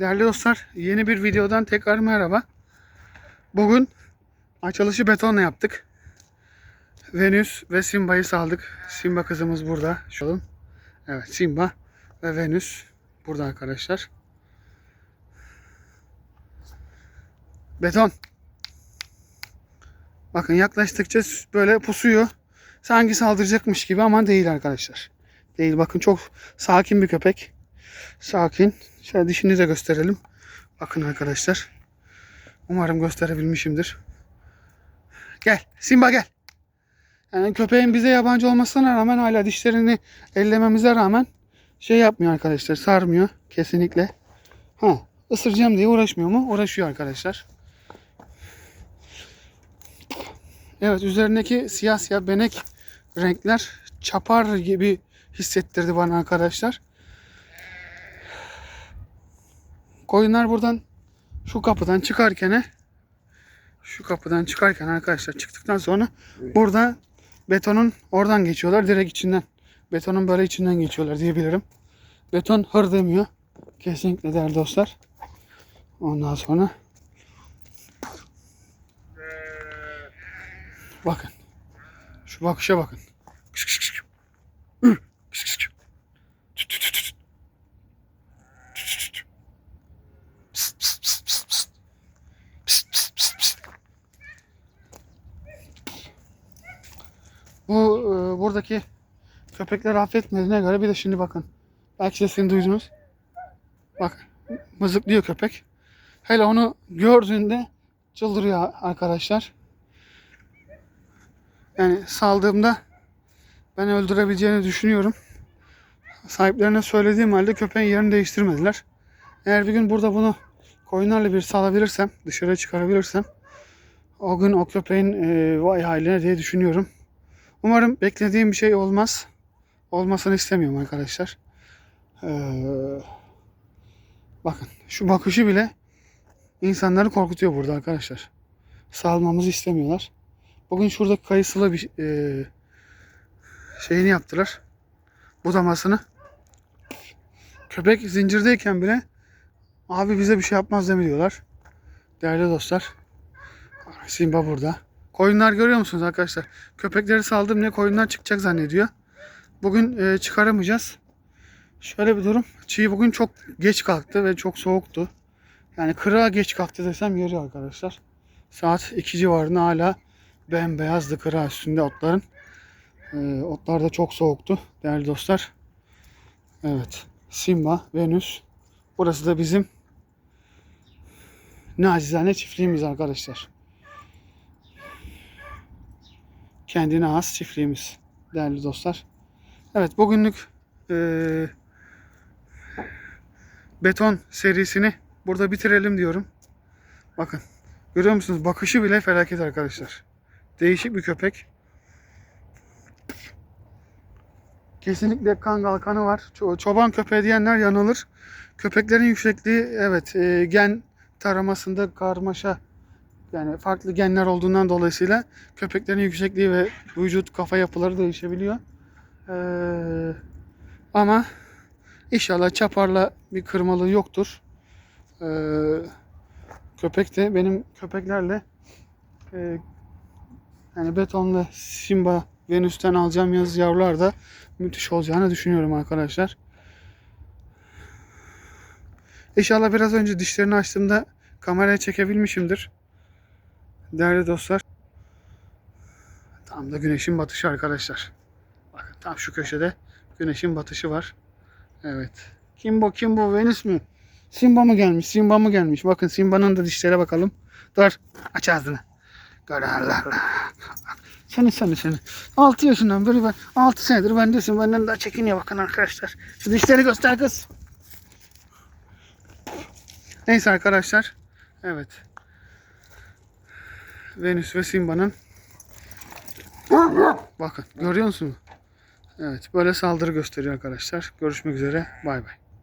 Değerli dostlar, yeni bir videodan tekrar merhaba. Bugün açılışı betonla yaptık. Venüs ve Simba'yı saldık. Simba kızımız burada. Şu. Evet, Simba ve Venüs burada arkadaşlar. Beton. Bakın yaklaştıkça böyle pusuyor. Sanki saldıracakmış gibi ama değil arkadaşlar. Değil. Bakın çok sakin bir köpek. Sakin. Şöyle dişini de gösterelim. Bakın arkadaşlar. Umarım gösterebilmişimdir. Gel. Simba gel. Yani köpeğin bize yabancı olmasına rağmen hala dişlerini ellememize rağmen şey yapmıyor arkadaşlar. Sarmıyor. Kesinlikle. Ha, ısıracağım diye uğraşmıyor mu? Uğraşıyor arkadaşlar. Evet üzerindeki siyah siyah benek renkler çapar gibi hissettirdi bana arkadaşlar. Koyunlar buradan şu kapıdan çıkarken şu kapıdan çıkarken arkadaşlar çıktıktan sonra burada betonun oradan geçiyorlar direkt içinden. Betonun böyle içinden geçiyorlar diyebilirim. Beton hır demiyor. Kesinlikle değerli dostlar. Ondan sonra bakın. Şu bakışa bakın. Bu e, buradaki köpekler affetmediğine göre bir de şimdi bakın. Belki sesini duydunuz. Bak mızıklıyor köpek. Hele onu gördüğünde çıldırıyor arkadaşlar. Yani saldığımda ben öldürebileceğini düşünüyorum. Sahiplerine söylediğim halde köpeğin yerini değiştirmediler. Eğer bir gün burada bunu koyunlarla bir salabilirsem, dışarı çıkarabilirsem o gün o köpeğin e, vay haline diye düşünüyorum. Umarım beklediğim bir şey olmaz. Olmasını istemiyorum arkadaşlar. Ee, bakın şu bakışı bile insanları korkutuyor burada arkadaşlar. Salmamızı istemiyorlar. Bugün şurada kayısılı bir e, şeyini yaptılar. Budamasını. Köpek zincirdeyken bile abi bize bir şey yapmaz demiyorlar. Değerli dostlar. Simba burada. Koyunlar görüyor musunuz arkadaşlar? Köpekleri saldım ne koyunlar çıkacak zannediyor. Bugün e, çıkaramayacağız. Şöyle bir durum. Çiğ bugün çok geç kalktı ve çok soğuktu. Yani kırığa geç kalktı desem yeri arkadaşlar. Saat 2 civarında hala bembeyazdı kıra üstünde otların. Ee, otlar da çok soğuktu değerli dostlar. Evet. Simba, Venüs. Burası da bizim nacizane çiftliğimiz arkadaşlar. Kendine has çiftliğimiz değerli dostlar. Evet bugünlük eee, beton serisini burada bitirelim diyorum. Bakın görüyor musunuz bakışı bile felaket arkadaşlar. Değişik bir köpek. Kesinlikle kangal kanı var. Ço- Çoban köpeği diyenler yanılır. Köpeklerin yüksekliği evet e, gen taramasında karmaşa yani farklı genler olduğundan dolayısıyla köpeklerin yüksekliği ve vücut kafa yapıları değişebiliyor. Ee, ama inşallah çaparla bir kırmalığı yoktur. Ee, köpek de benim köpeklerle e, yani betonla Simba Venüs'ten alacağım yaz yavrular da müthiş olacağını düşünüyorum arkadaşlar. İnşallah biraz önce dişlerini açtığımda kameraya çekebilmişimdir. Değerli dostlar. Tam da güneşin batışı arkadaşlar. Bakın tam şu köşede güneşin batışı var. Evet. Kim bu kim bu Venüs mü? Simba mı gelmiş? Simba mı gelmiş? Bakın Simba'nın da dişlere bakalım. Dur aç ağzını. Görerler. Seni seni seni. 6 yaşından beri ben 6 senedir bendesin. Benden daha çekiniyor bakın arkadaşlar. Şu dişleri göster kız. Neyse arkadaşlar. Evet. Venüs ve Simba'nın bakın görüyor musunuz? Evet böyle saldırı gösteriyor arkadaşlar. Görüşmek üzere. Bay bay.